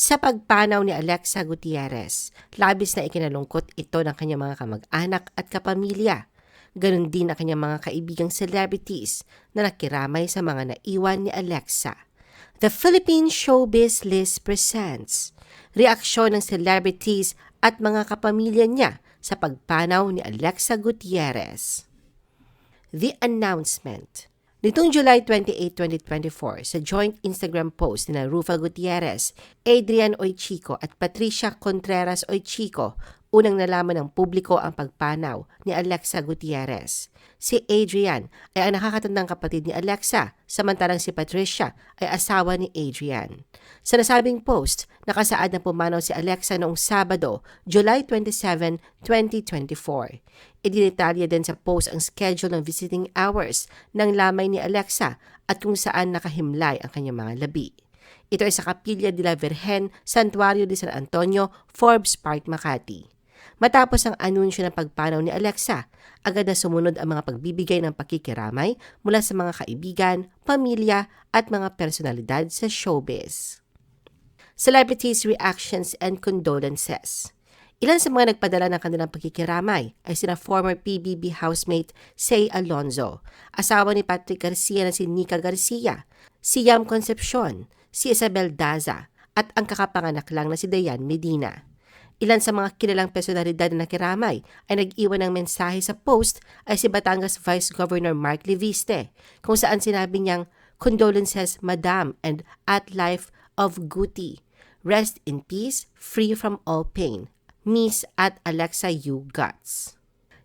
Sa pagpanaw ni Alexa Gutierrez, labis na ikinalungkot ito ng kanyang mga kamag-anak at kapamilya. Ganon din ang kanyang mga kaibigang celebrities na nakiramay sa mga naiwan ni Alexa. The Philippine Showbiz List presents reaksyon ng celebrities at mga kapamilya niya sa pagpanaw ni Alexa Gutierrez. The Announcement Nitong July 28, 2024, sa joint Instagram post ni Rufa Gutierrez, Adrian Oychico at Patricia Contreras Oychico, unang nalaman ng publiko ang pagpanaw ni Alexa Gutierrez. Si Adrian ay ang nakakatandang kapatid ni Alexa, samantalang si Patricia ay asawa ni Adrian. Sa nasabing post, nakasaad na pumanaw si Alexa noong Sabado, July 27, 2024. Idinetalya din sa post ang schedule ng visiting hours ng lamay ni Alexa at kung saan nakahimlay ang kanyang mga labi. Ito ay sa Capilla de la Virgen, Santuario de San Antonio, Forbes Park, Makati. Matapos ang anunsyo ng pagpanaw ni Alexa, agad na sumunod ang mga pagbibigay ng pakikiramay mula sa mga kaibigan, pamilya at mga personalidad sa showbiz. Celebrities' reactions and condolences. Ilan sa mga nagpadala ng kanilang pagkikiramay ay sina former PBB housemate Say Alonzo, asawa ni Patrick Garcia na si Nika Garcia, si Yam Concepcion, si Isabel Daza, at ang kakapanganak lang na si Dayan Medina. Ilan sa mga kilalang personalidad na nakiramay ay nag-iwan ng mensahe sa post ay si Batangas Vice Governor Mark Leviste, kung saan sinabi niyang, Condolences, Madam, and at life of Guti. Rest in peace, free from all pain. Miss at Alexa U. Guts.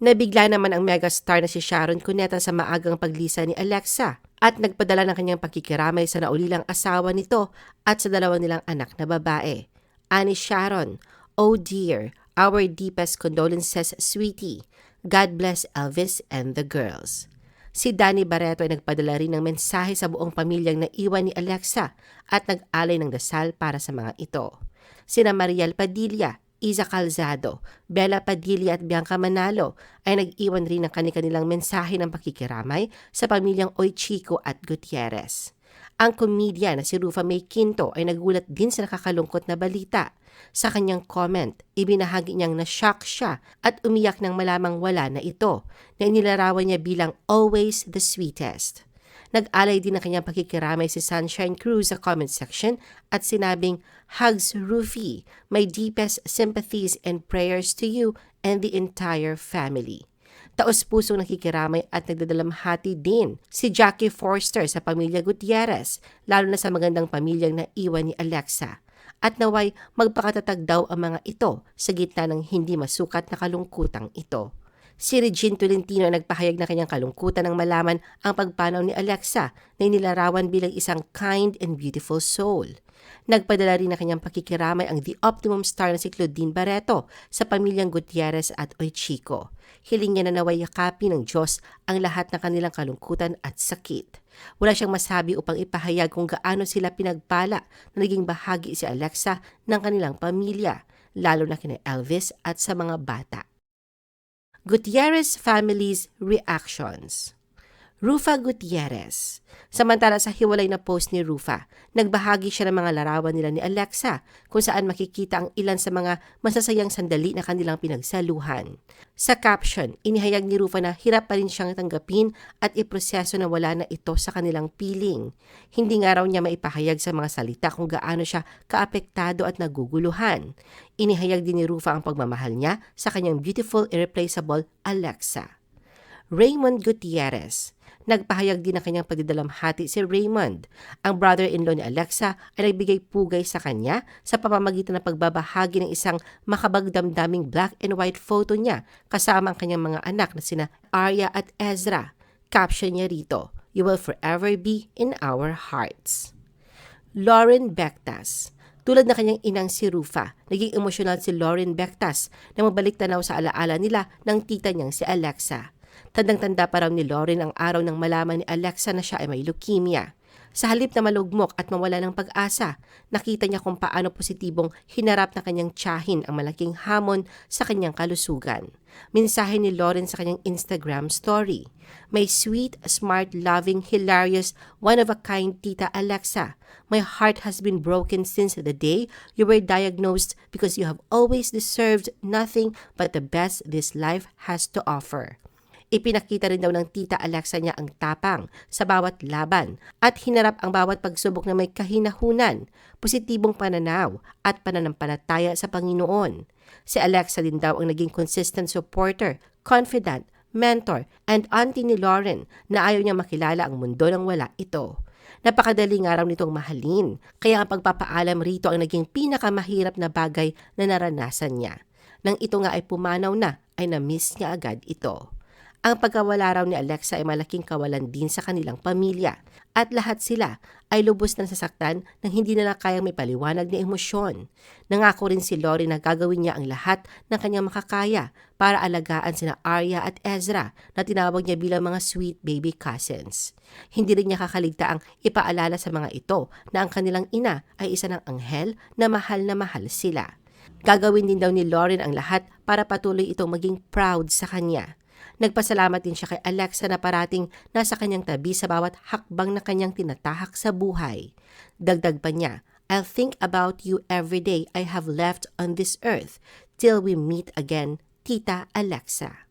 Nabigla naman ang megastar na si Sharon Cuneta sa maagang paglisa ni Alexa at nagpadala ng kanyang pakikiramay sa naulilang asawa nito at sa dalawa nilang anak na babae. Ani Sharon, Oh dear, our deepest condolences, sweetie. God bless Elvis and the girls. Si Danny Barreto ay nagpadala rin ng mensahe sa buong pamilyang naiwan ni Alexa at nag-alay ng dasal para sa mga ito. Sina Mariel Padilla, Isa Calzado, Bella Padilla at Bianca Manalo ay nag-iwan rin ng kanilang mensahe ng pakikiramay sa pamilyang Oychico at Gutierrez. Ang komedya na si Rufa May Quinto ay nagulat din sa nakakalungkot na balita. Sa kanyang comment, ibinahagi niyang na-shock siya at umiyak nang malamang wala na ito na inilarawan niya bilang always the sweetest. Nag-alay din ng kanyang pakikiramay si Sunshine Cruz sa comment section at sinabing, Hugs Rufy, my deepest sympathies and prayers to you and the entire family. Taos puso nakikiramay at nagdadalamhati din si Jackie Forster sa pamilya Gutierrez, lalo na sa magandang pamilyang naiwan ni Alexa. At naway magpakatatag daw ang mga ito sa gitna ng hindi masukat na kalungkutang ito. Si Regine Tolentino nagpahayag na kanyang kalungkutan ng malaman ang pagpanaw ni Alexa na inilarawan bilang isang kind and beautiful soul. Nagpadala rin na kanyang pakikiramay ang The Optimum Star na si Claudine Barreto sa pamilyang Gutierrez at Oychico. Hiling niya na naway yakapin ng Diyos ang lahat ng kanilang kalungkutan at sakit. Wala siyang masabi upang ipahayag kung gaano sila pinagpala na naging bahagi si Alexa ng kanilang pamilya, lalo na kina Elvis at sa mga bata. Gutierrez Family's Reactions Rufa Gutierrez Samantala sa hiwalay na post ni Rufa, nagbahagi siya ng mga larawan nila ni Alexa kung saan makikita ang ilan sa mga masasayang sandali na kanilang pinagsaluhan. Sa caption, inihayag ni Rufa na hirap pa rin siyang tanggapin at iproseso na wala na ito sa kanilang piling. Hindi nga raw niya maipahayag sa mga salita kung gaano siya kaapektado at naguguluhan. Inihayag din ni Rufa ang pagmamahal niya sa kanyang beautiful, irreplaceable Alexa. Raymond Gutierrez Nagpahayag din ng kanyang pagdidalamhati si Raymond. Ang brother-in-law ni Alexa ay nagbigay pugay sa kanya sa pamamagitan ng pagbabahagi ng isang makabagdamdaming black and white photo niya kasama ang kanyang mga anak na sina Arya at Ezra. Caption niya rito, You will forever be in our hearts. Lauren Bectas tulad na kanyang inang si Rufa, naging emosyonal si Lauren Bectas na magbalik tanaw sa alaala nila ng tita niyang si Alexa. Tandang-tanda pa raw ni Lauren ang araw nang malaman ni Alexa na siya ay may leukemia. Sa halip na malugmok at mawala ng pag-asa, nakita niya kung paano positibong hinarap na kanyang tiyahin ang malaking hamon sa kanyang kalusugan. Mensahe ni Lauren sa kanyang Instagram story. My sweet, smart, loving, hilarious, one-of-a-kind Tita Alexa, my heart has been broken since the day you were diagnosed because you have always deserved nothing but the best this life has to offer. Ipinakita rin daw ng tita Alexa niya ang tapang sa bawat laban at hinarap ang bawat pagsubok na may kahinahunan, positibong pananaw at pananampalataya sa Panginoon. Si Alexa din daw ang naging consistent supporter, confidant, mentor, and auntie ni Lauren na ayaw niya makilala ang mundo nang wala ito. Napakadali nga raw nitong mahalin, kaya ang pagpapaalam rito ang naging pinakamahirap na bagay na naranasan niya. Nang ito nga ay pumanaw na, ay na-miss niya agad ito. Ang pagkawala raw ni Alexa ay malaking kawalan din sa kanilang pamilya at lahat sila ay lubos na sasaktan nang hindi nila kayang may paliwanag na emosyon. Nangako rin si Lori na gagawin niya ang lahat ng kanyang makakaya para alagaan sina Arya at Ezra na tinawag niya bilang mga sweet baby cousins. Hindi rin niya kakaligtaang ipaalala sa mga ito na ang kanilang ina ay isa ng anghel na mahal na mahal sila. Gagawin din daw ni Lauren ang lahat para patuloy itong maging proud sa kanya. Nagpasalamat din siya kay Alexa na parating nasa kanyang tabi sa bawat hakbang na kanyang tinatahak sa buhay. Dagdag pa niya, I'll think about you every day I have left on this earth till we meet again, Tita Alexa.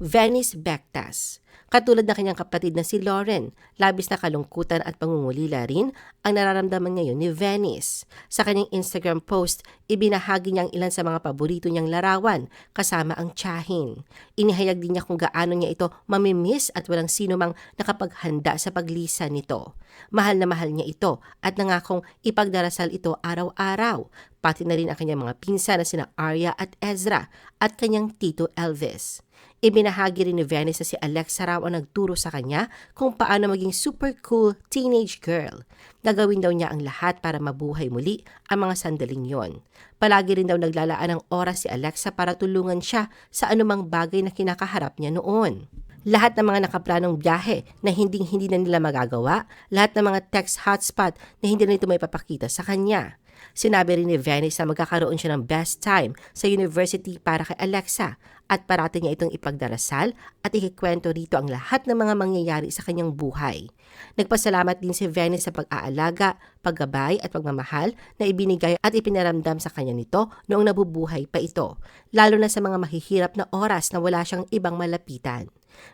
Venice Bectas Katulad ng kanyang kapatid na si Lauren, labis na kalungkutan at pangungulila rin ang nararamdaman ngayon ni Venice. Sa kanyang Instagram post, ibinahagi niya ang ilan sa mga paborito niyang larawan kasama ang tiyahin. Inihayag din niya kung gaano niya ito mamimiss at walang sino mang nakapaghanda sa paglisa nito. Mahal na mahal niya ito at nangakong ipagdarasal ito araw-araw, pati na rin ang kanyang mga pinsa na sina Arya at Ezra at kanyang tito Elvis. Ibinahagi rin ni Venice na si Alexa raw ang nagturo sa kanya kung paano maging super cool teenage girl. Gagawin daw niya ang lahat para mabuhay muli ang mga sandaling yon. Palagi rin daw naglalaan ng oras si Alexa para tulungan siya sa anumang bagay na kinakaharap niya noon lahat ng mga nakaplanong biyahe na hindi hindi na nila magagawa, lahat ng mga text hotspot na hindi na ito may papakita sa kanya. Sinabi rin ni Venice na magkakaroon siya ng best time sa university para kay Alexa at parati niya itong ipagdarasal at ikikwento rito ang lahat ng mga mangyayari sa kanyang buhay. Nagpasalamat din si Venice sa pag-aalaga, paggabay at pagmamahal na ibinigay at ipinaramdam sa kanya nito noong nabubuhay pa ito, lalo na sa mga mahihirap na oras na wala siyang ibang malapitan.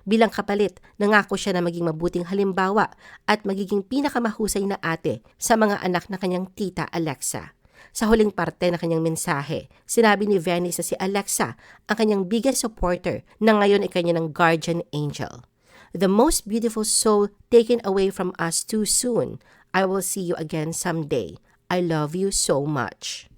Bilang kapalit, nangako siya na maging mabuting halimbawa at magiging pinakamahusay na ate sa mga anak na kanyang tita Alexa. Sa huling parte ng kanyang mensahe, sinabi ni Venice na si Alexa ang kanyang biggest supporter na ngayon ay kanya ng guardian angel. The most beautiful soul taken away from us too soon. I will see you again someday. I love you so much.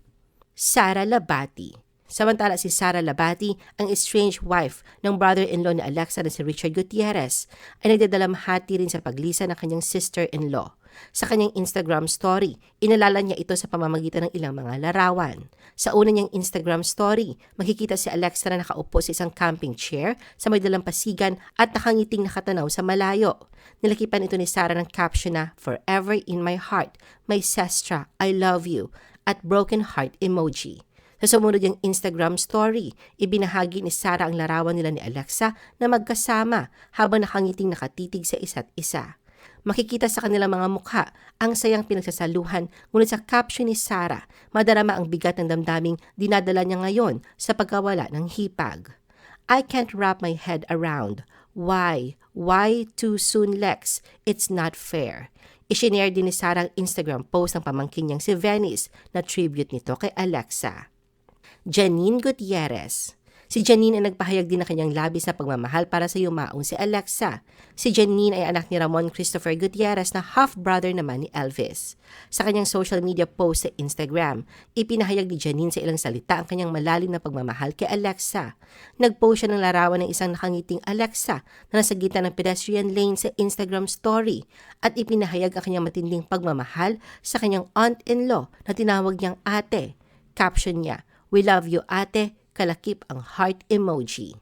Sara Labati Samantala si Sara Labati, ang estranged wife ng brother-in-law ni Alexa na si Richard Gutierrez, ay nagdadalamhati rin sa paglisa ng kanyang sister-in-law. Sa kanyang Instagram story, inalala niya ito sa pamamagitan ng ilang mga larawan. Sa una niyang Instagram story, makikita si Alexa na nakaupo sa isang camping chair sa may dalampasigan at nakangiting nakatanaw sa malayo. Nilakipan ito ni Sarah ng caption na Forever in my heart, my sestra, I love you, at broken heart emoji. Sa sumunod yung Instagram story, ibinahagi ni Sarah ang larawan nila ni Alexa na magkasama habang nakangiting nakatitig sa isa't isa. Makikita sa kanilang mga mukha ang sayang pinagsasaluhan ngunit sa caption ni Sarah, madarama ang bigat ng damdaming dinadala niya ngayon sa pagkawala ng hipag. I can't wrap my head around. Why? Why too soon, Lex? It's not fair. Ishinare din ni Sarah ang Instagram post ng pamangkin niyang si Venice na tribute nito kay Alexa. Janine Gutierrez. Si Janine ay nagpahayag din ng kanyang labis na pagmamahal para sa yumaong si Alexa. Si Janine ay anak ni Ramon Christopher Gutierrez na half-brother naman ni Elvis. Sa kanyang social media post sa Instagram, ipinahayag ni Janine sa ilang salita ang kanyang malalim na pagmamahal kay Alexa. Nagpost siya ng larawan ng isang nakangiting Alexa na nasa gitna ng pedestrian lane sa Instagram story at ipinahayag ang kanyang matinding pagmamahal sa kanyang aunt-in-law na tinawag niyang ate. Caption niya, We love you ate, kalakip ang heart emoji.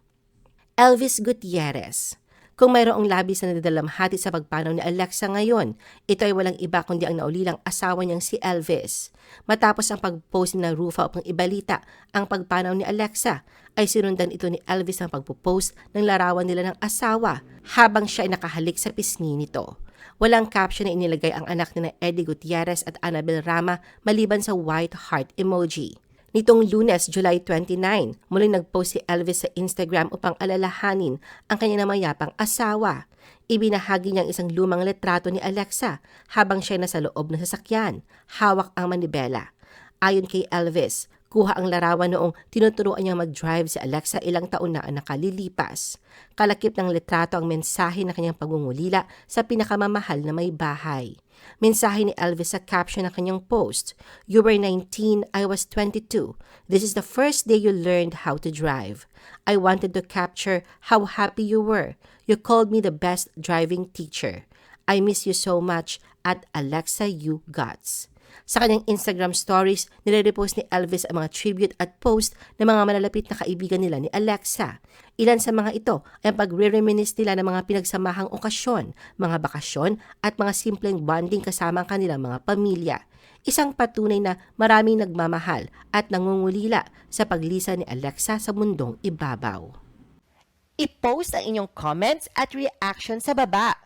Elvis Gutierrez. Kung mayroong labis na nadalamhati sa pagpanaw ni Alexa ngayon, ito ay walang iba kundi ang naulilang asawa niyang si Elvis. Matapos ang pag-post ni na Rufa upang ibalita ang pagpanaw ni Alexa, ay sinundan ito ni Elvis ang pagpo-post ng larawan nila ng asawa habang siya ay nakahalik sa pisngi nito. Walang caption na inilagay ang anak ni Eddie Gutierrez at Annabel Rama maliban sa white heart emoji. Nitong lunes, July 29, muling nag-post si Elvis sa Instagram upang alalahanin ang kanyang namayapang asawa. Ibinahagi niya ang isang lumang letrato ni Alexa habang siya nasa loob ng sasakyan. Hawak ang manibela. Ayon kay Elvis, kuha ang larawan noong tinuturuan niya mag-drive si Alexa ilang taon na ang nakalilipas. Kalakip ng letrato ang mensahe ng kanyang pagungulila sa pinakamamahal na may bahay. Mensahe ni Elvis sa caption ng kanyang post, You were 19, I was 22. This is the first day you learned how to drive. I wanted to capture how happy you were. You called me the best driving teacher. I miss you so much at Alexa You Guts. Sa kanyang Instagram stories, nire-repost ni Elvis ang mga tribute at post ng mga malalapit na kaibigan nila ni Alexa. Ilan sa mga ito ay ang pagre-reminisce nila ng mga pinagsamahang okasyon, mga bakasyon at mga simpleng bonding kasama ang kanilang mga pamilya. Isang patunay na maraming nagmamahal at nangungulila sa paglisa ni Alexa sa mundong ibabaw. I-post ang inyong comments at reaction sa baba.